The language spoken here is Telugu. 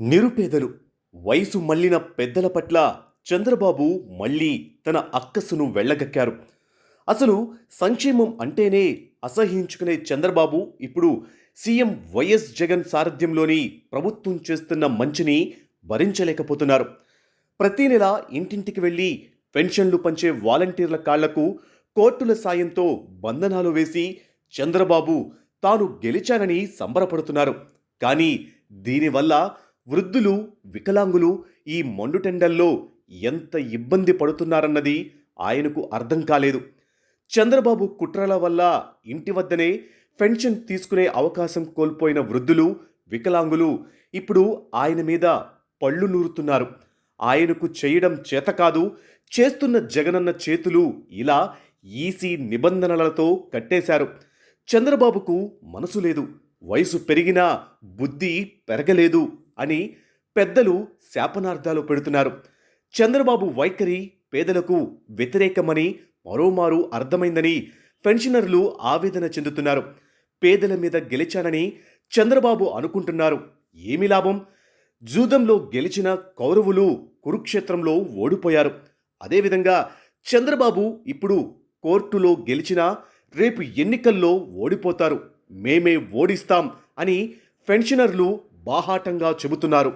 నిరుపేదలు వయసు మళ్ళిన పెద్దల పట్ల చంద్రబాబు మళ్ళీ తన అక్కసును వెళ్ళగక్కారు. అసలు సంక్షేమం అంటేనే అసహించుకునే చంద్రబాబు ఇప్పుడు సీఎం వైఎస్ జగన్ సారథ్యంలోని ప్రభుత్వం చేస్తున్న మంచిని భరించలేకపోతున్నారు. ప్రతి నెల ఇంటింటికి వెళ్ళి పెన్షన్లు పంచే వాలంటీర్ల కాళ్ళకు కోర్టుల సాయంతో బంధనాలు వేసి చంద్రబాబు తాను గెలిచానని సంబరపడుతున్నారు. కానీ దీనివల్ల వృద్ధులు వికలాంగులు ఈ మండుటెండల్లో ఎంత ఇబ్బంది పడుతున్నారన్నది ఆయనకు అర్థం కాలేదు. చంద్రబాబు కుట్రల వల్ల ఇంటి వద్దనే పెన్షన్ తీసుకునే అవకాశం కోల్పోయిన వృద్ధులు వికలాంగులు ఇప్పుడు ఆయన మీద పళ్ళు నూరుతున్నారు. ఆయనకు చేయడం చేత కాదు చేస్తున్న జగనన్న చేతులు ఇలా ఈసీ నిబంధనలతో కట్టేశారు. చంద్రబాబుకు మనసు లేదు వయసు పెరిగినా బుద్ధి పెరగలేదు. అని పెద్దలు శాపనార్థాలు పెడుతున్నారు. చంద్రబాబు వైఖరి పేదలకు వ్యతిరేకమని మరోమారు అర్థమైందని పెన్షనర్లు ఆవేదన చెందుతున్నారు. పేదల మీద గెలిచానని చంద్రబాబు అనుకుంటున్నారు. ఏమి లాభం? జూదంలో గెలిచిన కౌరవులు కురుక్షేత్రంలో ఓడిపోయారు. అదేవిధంగా చంద్రబాబు ఇప్పుడు కోర్టులో గెలిచినా రేపు ఎన్నికల్లో ఓడిపోతారు. మేమే ఓడిస్తాం అని పెన్షనర్లు బాహాటంగా చెబుతున్నారు.